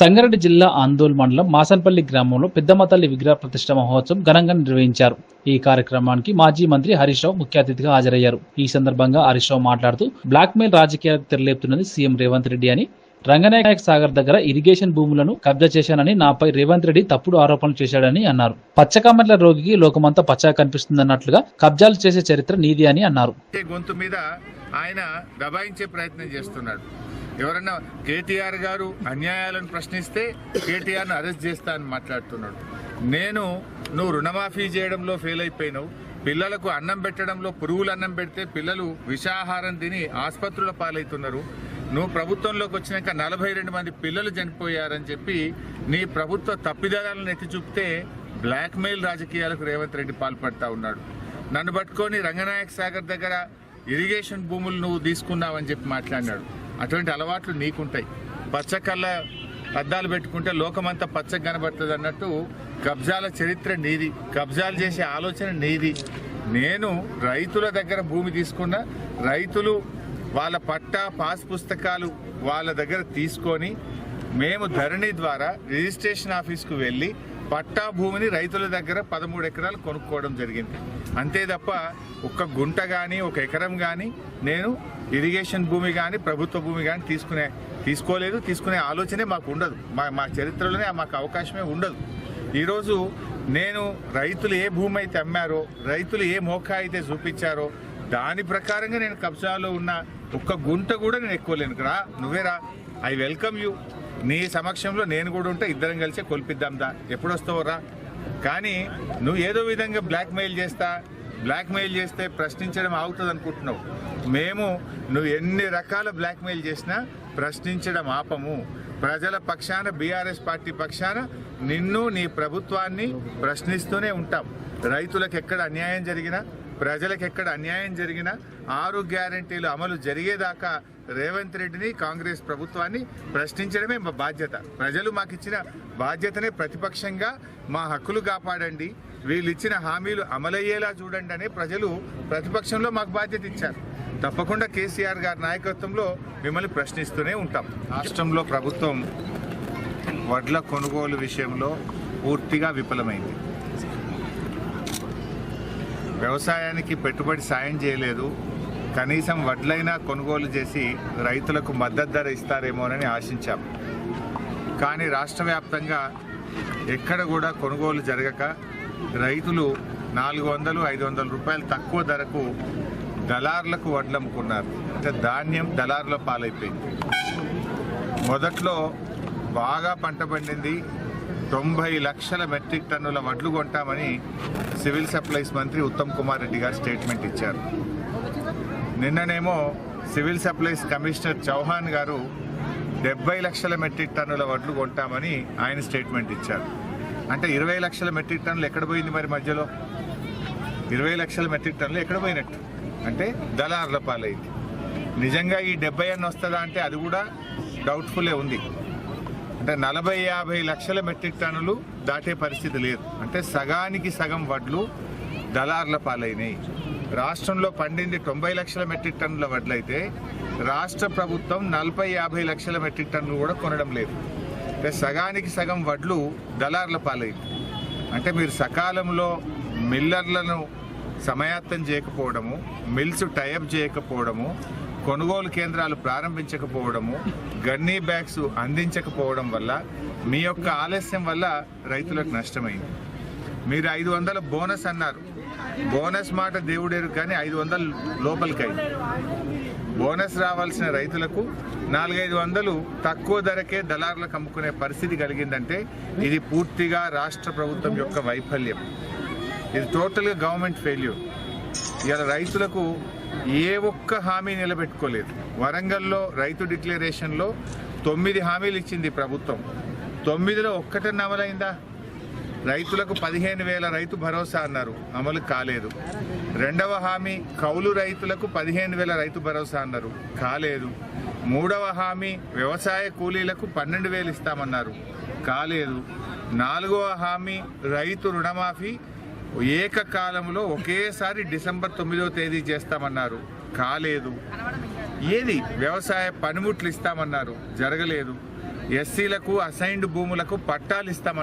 సంగారెడ్డి జిల్లా ఆందోళ్ మండలం మాసన్పల్లి గ్రామంలో పెద్దమతల్లి విగ్రహ ప్రతిష్ట మహోత్సవం ఘనంగా నిర్వహించారు. ఈ కార్యక్రమానికి మాజీ మంత్రి హరీష్ రావు ముఖ్య అతిథిగా హాజరయ్యారు. ఈ సందర్భంగా హరీష్ రావు మాట్లాడుతూ బ్లాక్ మెయిల్ రాజకీయాలకు తెరలేపుతున్నది సీఎం రేవంత్ రెడ్డి అని రంగనాయక సాగర్ దగ్గర ఇరిగేషన్ భూములను కబ్జా చేశానని నాపై రేవంత్ రెడ్డి తప్పుడు ఆరోపణలు చేశాడని అన్నారు. పచ్చకమ్మట్ల రోగికి లోకమంతా పచ్చగా కనిపిస్తుందన్నట్లుగా కబ్జాలు చేసే చరిత్ర నీది అని అన్నారు. గొంతు మీద ఆయన దబాయించే ప్రయత్నం చేస్తున్నాడు. ఎవరన్నా కేటీఆర్ గారు అన్యాయాలను ప్రశ్నిస్తే కేటీఆర్ను అరెస్ట్ చేస్తా అని మాట్లాడుతున్నాడు. నేను నువ్వు రుణమాఫీ చేయడంలో ఫెయిల్ అయిపోయినావు. పిల్లలకు అన్నం పెట్టడంలో పురుగులు అన్నం పెడితే పిల్లలు విషాహారం తిని ఆసుపత్రుల పాలవుతున్నారు. నువ్వు ప్రభుత్వంలోకి వచ్చినాక నలభై రెండు మంది పిల్లలు చనిపోయారని చెప్పి నీ ప్రభుత్వ తప్పిదాలను ఎత్తి చూపితే బ్లాక్మెయిల్ రాజకీయాలకు రేవంత్ రెడ్డి పాల్పడతా ఉన్నాడు. నన్ను పట్టుకొని రంగనాయక సాగర్ దగ్గర ఇరిగేషన్ భూములు నువ్వు తీసుకున్నావని చెప్పి మాట్లాడినాడు. అటువంటి అలవాట్లు నీకుంటాయి. పచ్చకళ్ళ అద్దాలు పెట్టుకుంటే లోకమంతా పచ్చగా కనబడుతుంది అన్నట్టు కబ్జాల చరిత్ర నీది. కబ్జాలు చేసే ఆలోచన నీది. నేను రైతుల దగ్గర భూమి తీసుకున్న రైతులు వాళ్ళ పట్టా పాస్ పుస్తకాలు వాళ్ళ దగ్గర తీసుకొని మేము ధరణి ద్వారా రిజిస్ట్రేషన్ ఆఫీస్కు వెళ్ళి పట్టా భూమిని రైతుల దగ్గర పదమూడు ఎకరాలు కొనుక్కోవడం జరిగింది. అంతే తప్ప ఒక్క గుంట కానీ ఒక ఎకరం కానీ నేను ఇరిగేషన్ భూమి కానీ ప్రభుత్వ భూమి కానీ తీసుకునే తీసుకోలేదు. తీసుకునే ఆలోచనే మాకు ఉండదు. మా మా చరిత్రలోనే మాకు అవకాశమే ఉండదు. ఈరోజు నేను రైతులు ఏ భూమి అయితే అమ్మారో రైతులు ఏ మోకా అయితే చూపించారో దాని ప్రకారంగా నేను కబ్జాలో ఉన్న ఒక్క గుంట కూడా నేను ఎక్కువలేను రా నువ్వేరా ఐ వెల్కమ్ యూ. నీ సమక్షంలో నేను కూడా ఉంటే ఇద్దరం కలిసి కొల్పిద్దాం దా. ఎప్పుడు వస్తావు రా. కానీ నువ్వు ఏదో విధంగా బ్లాక్మెయిల్ చేస్తా బ్లాక్మెయిల్ చేస్తే ప్రశ్నించడం ఆగుతుంది అనుకుంటున్నావు. మేము నువ్వు ఎన్ని రకాల బ్లాక్మెయిల్ చేసినా ప్రశ్నించడం ఆపము. ప్రజల పక్షాన బీఆర్ఎస్ పార్టీ పక్షాన నిన్ను నీ ప్రభుత్వాన్ని ప్రశ్నిస్తూనే ఉంటాం. రైతులకు ఎక్కడ అన్యాయం జరిగినా ప్రజలకు ఎక్కడ అన్యాయం జరిగినా ఆరు గ్యారంటీలు అమలు జరిగేదాకా రేవంత్ రెడ్డిని కాంగ్రెస్ ప్రభుత్వాన్ని ప్రశ్నించడమే మా బాధ్యత. ప్రజలు మాకు ఇచ్చిన బాధ్యతనే ప్రతిపక్షంగా మా హక్కులు కాపాడండి. వీళ్ళు ఇచ్చిన హామీలు అమలయ్యేలా చూడండి అనే ప్రజలు ప్రతిపక్షంలో మాకు బాధ్యత ఇచ్చారు. తప్పకుండా కేసీఆర్ గారి నాయకత్వంలో మిమ్మల్ని ప్రశ్నిస్తూనే ఉంటాం. రాష్ట్రంలో ప్రభుత్వం వడ్ల కొనుగోలు విషయంలో పూర్తిగా విఫలమైంది. వ్యవసాయానికి పెట్టుబడి సాయం చేయలేదు. కనీసం వడ్లైనా కొనుగోలు చేసి రైతులకు మద్దతు ధర ఇస్తారేమోనని ఆశించాం. కానీ రాష్ట్ర వ్యాప్తంగా ఎక్కడ కూడా కొనుగోలు జరగక రైతులు నాలుగు వందలు ఐదు వందల రూపాయలు తక్కువ ధరకు దళారులకు వడ్లు అమ్ముకున్నారు. అంటే ధాన్యం దళారుల పాలైపోయింది. మొదట్లో బాగా పంట పండింది. తొంభై లక్షల మెట్రిక్ టన్నుల వడ్లు కొంటామని సివిల్ సప్లైస్ మంత్రి ఉత్తమ్ కుమార్ రెడ్డి గారు స్టేట్మెంట్ ఇచ్చారు. నిన్ననేమో సివిల్ సప్లైస్ కమిషనర్ చౌహాన్ గారు డెబ్బై లక్షల మెట్రిక్ టన్నుల వడ్లు కొంటామని ఆయన స్టేట్మెంట్ ఇచ్చారు. అంటే ఇరవై లక్షల మెట్రిక్ టన్నులు ఎక్కడ పోయింది మరి మధ్యలో? ఇరవై లక్షల మెట్రిక్ టన్నులు ఎక్కడ పోయినట్టు? అంటే దళారుల పాలైంది. నిజంగా ఈ డెబ్బై అన్న వస్తుందా అంటే అది కూడా డౌట్ఫుల్లే ఉంది. అంటే నలభై యాభై లక్షల మెట్రిక్ టన్నులు దాటే పరిస్థితి లేదు. అంటే సగానికి సగం వడ్లు దళార్ల పాలైనాయి. రాష్ట్రంలో పండింది తొంభై లక్షల మెట్రిక్ టన్నుల వడ్లయితే రాష్ట్ర ప్రభుత్వం నలభై యాభై లక్షల మెట్రిక్ టన్నులు కూడా కొనడం లేదు. అంటే సగానికి సగం వడ్లు దళార్ల పాలైంది. అంటే మీరు సకాలంలో మిల్లర్లను సమయాత్తం చేయకపోవడము మిల్స్ టైఅప్ చేయకపోవడము కొనుగోలు కేంద్రాలు ప్రారంభించకపోవడము గన్నీ బ్యాగ్స్ అందించకపోవడం వల్ల మీ యొక్క ఆలస్యం వల్ల రైతులకు నష్టమైంది. మీరు ఐదు వందల బోనస్ అన్నారు. బోనస్ మాట దేవుడేరు కానీ ఐదు వందలు లోపలికి అయింది. బోనస్ రావాల్సిన రైతులకు నాలుగైదు వందలు తక్కువ ధరకే దళారులకు అమ్ముకునే పరిస్థితి కలిగిందంటే ఇది పూర్తిగా రాష్ట్ర ప్రభుత్వం యొక్క వైఫల్యం. ఇది టోటల్గా గవర్నమెంట్ ఫెయిల్యూర్. ఇవాళ రైతులకు ఏ ఒక్క హామీ నిలబెట్టుకోలేదు. వరంగల్లో రైతు డిక్లరేషన్లో తొమ్మిది హామీలు ఇచ్చింది ప్రభుత్వం. తొమ్మిదిలో ఒక్కటన్నా అమలైందా? రైతులకు పదిహేను వేల రైతు భరోసా అన్నారు. అమలు కాలేదు. రెండవ హామీ కౌలు రైతులకు పదిహేను వేల రైతు భరోసా అన్నారు. కాలేదు. మూడవ హామీ వ్యవసాయ కూలీలకు పన్నెండు వేలు ఇస్తామన్నారు. కాలేదు. నాలుగవ హామీ రైతు రుణమాఫీ ఏకకాలంలో ఒకేసారి డిసెంబర్ తొమ్మిదవ తేదీ చేస్తామన్నారు. కాలేదు. ఏది? వ్యవసాయ పనిముట్లు ఇస్తామన్నారు. జరగలేదు. ఎస్సీలకు అసైన్డ్ భూములకు పట్టాలు ఇస్తామన్నారు.